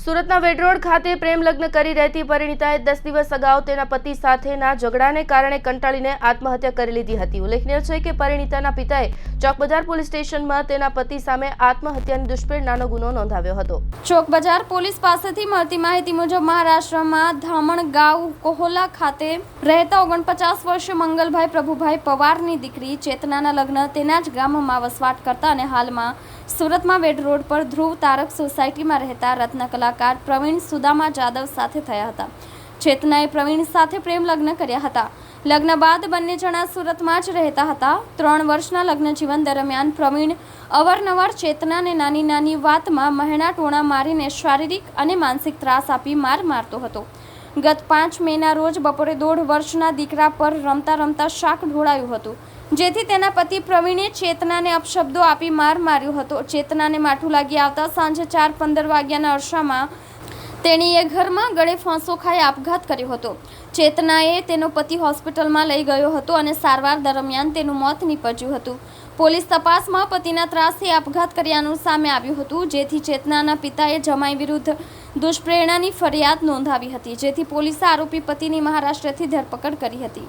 સુરતના વેડરોડ ખાતે પ્રેમ લગ્ન કરી રહેતી પરિણીતાએ દસ દિવસ અગાઉ તેના પતિ સાથેના ઝઘડાને કારણે કંટાળીને આત્મહત્યા કરી લીધી હતી. ઉલ્લેખનીય છે કે પરિણીતાના પિતાએ ચોકબજાર પોલીસ સ્ટેશનમાં તેના પતિ સામે આત્મહત્યાની દુષ્પ્રેરણાનો ગુનો નોંધાવ્યો હતો. ચોકબજાર પોલીસ પાસેથી મળતી માહિતી મુજબ મહારાષ્ટ્રમાં ધામણ ગાંવ કોહોલા ખાતે રહેતા ઓગણપચાસ વર્ષીય મંગલભાઈ પ્રભુભાઈ પવારની દીકરી ચેતનાના લગ્ન તેના જ ગામમાં વસવાટ કરતા અને હાલમાં સુરતમાં વેડ રોડ પર ધ્રુવ તારક સોસાયટીમાં રહેતા રત્ન કલાકાર પ્રવીણ સુદામા જાદવ સાથે થયા હતા. ચેતનાએ પ્રવીણ સાથે પ્રેમ લગ્ન કર્યા હતા. લગ્ન બાદ બંને જણા સુરતમાં જ રહેતા હતા. ત્રણ વર્ષના લગ્ન જીવન દરમિયાન પ્રવીણ અવારનવાર ચેતનાને નાની નાની વાતમાં મહેણા ટોણા મારીને શારીરિક અને માનસિક ત્રાસ આપી માર મારતો હતો. ગત પાંચ મેના રોજ બપોરે દોઢ વર્ષના દીકરા પર રમતા રમતા શાક ઢોળાયું હતું. જેથી તેના પતિ પ્રવીણે ચેતનાને અપશબ્દો આપી માર માર્યો હતો. ચેતનાને માઠું લાગી આવતા સાંજે ચાર પંદર વાગ્યાના અરસામાં તેણીએ ઘરમાં ગળે ફાંસો ખાઈ આપઘાત કર્યો હતો. ચેતનાએ તેનો પતિ હોસ્પિટલમાં લઈ ગયો હતો અને સારવાર દરમિયાન તેનું મોત નીપજ્યું હતું. પોલીસ તપાસમાં પતિના ત્રાસથી આપઘાત કર્યાનું સામે આવ્યું હતું, જેથી ચેતનાના પિતાએ જમાઈ વિરુદ્ધ દુષ્પ્રેરણાની ફરિયાદ નોંધાવી હતી, જેથી પોલીસે આરોપી પતિની મહારાષ્ટ્રથી ધરપકડ કરી હતી.